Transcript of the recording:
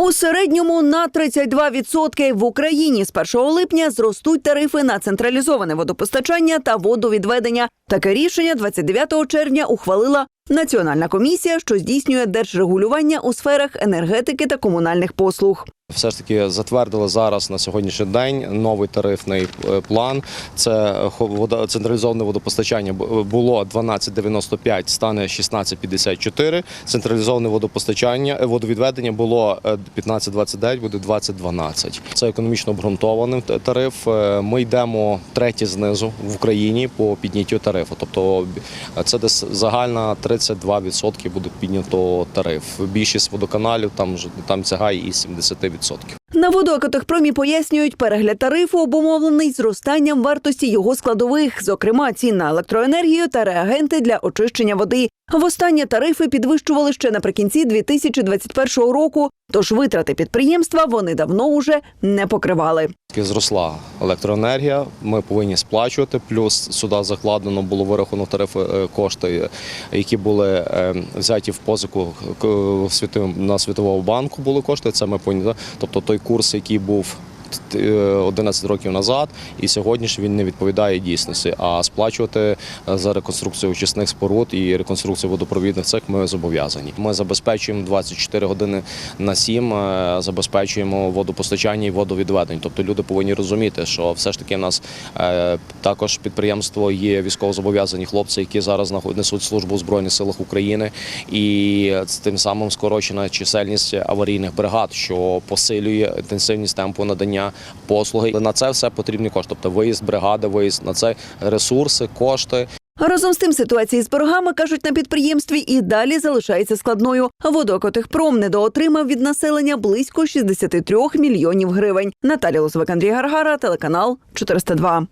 У середньому на 32% в Україні з 1 липня зростуть тарифи на централізоване водопостачання та водовідведення. Таке рішення 29 червня ухвалила Національна комісія, що здійснює держрегулювання у сферах енергетики та комунальних послуг. Все ж таки затвердили зараз на сьогоднішній день новий тарифний е, план. Це е, централізоване водопостачання бу- було 12,95, стане 16,54. Централізоване водопостачання е, водовідведення було е, 15,29, буде 20,12. Це економічно обґрунтований тариф. Е, Ми йдемо треті знизу в Україні по підняттю тарифу. Тобто е, це десь загальна 32% буде піднято тариф. Більшість водоканалів там там сягає і 70%. На водоекотехпромі пояснюють, перегляд тарифу обумовлений зростанням вартості його складових, зокрема цін на електроенергію та реагенти для очищення води. Востаннє тарифи підвищували ще наприкінці 2021 року, тож витрати підприємства вони давно уже не покривали. Зросла електроенергія, ми повинні сплачувати. Плюс сюди закладено було вираховано тарифи е, кошти, які були е, взяті в позику на світового банку. Були кошти. Це ми повинні. Тобто той курс, який був. Т- е, 11 років назад, і сьогодні ж він не відповідає дійсності. А сплачувати е, за реконструкцію очисних споруд і реконструкцію водопровідних цех ми зобов'язані. Ми забезпечуємо 24 години на 7, е, забезпечуємо водопостачання і водовідведення. Тобто люди повинні розуміти, що все ж таки в нас також підприємство є військовозобов'язані хлопці, які зараз несуть службу у Збройних силах України, і тим самим скорочена чисельність аварійних бригад, що посилює інтенсивність темпу надання послуги. На це все потрібні кошти. Тобто виїзд бригади, виїзд на це ресурси, кошти. Разом з тим ситуація з боргами, кажуть на підприємстві, і далі залишається складною. Водокотехпром недоотримав від населення близько 63 мільйонів гривень. Наталя Лозвик, Андрій Гаргара, телеканал 402.